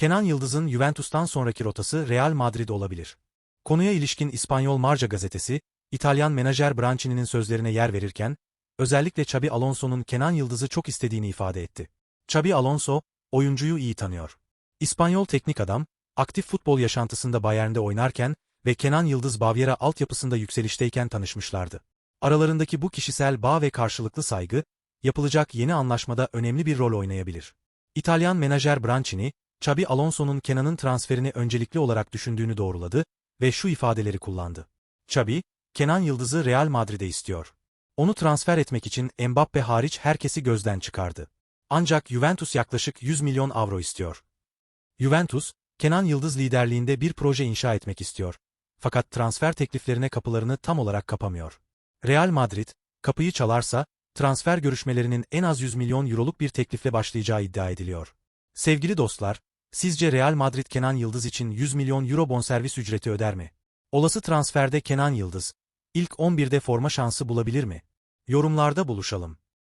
Kenan Yıldız'ın Juventus'tan sonraki rotası Real Madrid olabilir. Konuya ilişkin İspanyol Marca gazetesi, İtalyan menajer Brancini'nin sözlerine yer verirken, özellikle Xabi Alonso'nun Kenan Yıldız'ı çok istediğini ifade etti. Xabi Alonso, oyuncuyu iyi tanıyor. İspanyol teknik adam, aktif futbol yaşantısında Bayern'de oynarken ve Kenan Yıldız Bavyera altyapısında yükselişteyken tanışmışlardı. Aralarındaki bu kişisel bağ ve karşılıklı saygı, yapılacak yeni anlaşmada önemli bir rol oynayabilir. İtalyan menajer Brancini, Xabi Alonso'nun Kenan'ın transferini öncelikli olarak düşündüğünü doğruladı ve şu ifadeleri kullandı. Xabi, Kenan Yıldız'ı Real Madrid'e istiyor. Onu transfer etmek için Mbappe hariç herkesi gözden çıkardı. Ancak Juventus yaklaşık 100 milyon avro istiyor. Juventus, Kenan Yıldız liderliğinde bir proje inşa etmek istiyor. Fakat transfer tekliflerine kapılarını tam olarak kapamıyor. Real Madrid, kapıyı çalarsa, transfer görüşmelerinin en az 100 milyon euroluk bir teklifle başlayacağı iddia ediliyor. Sevgili dostlar, sizce Real Madrid Kenan Yıldız için 100 milyon euro bonservis ücreti öder mi? Olası transferde Kenan Yıldız, ilk 11'de forma şansı bulabilir mi? Yorumlarda buluşalım.